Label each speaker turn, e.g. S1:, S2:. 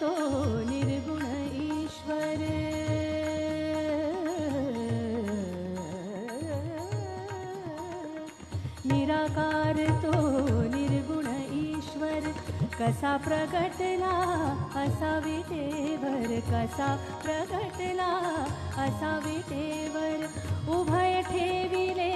S1: तो निर्गुण ईश्वर। निराकार निर्गुण ईश्वर। कसा प्रगटला असा विटेवर। कसा प्रगटला असा विटेवर। उभय ठेविले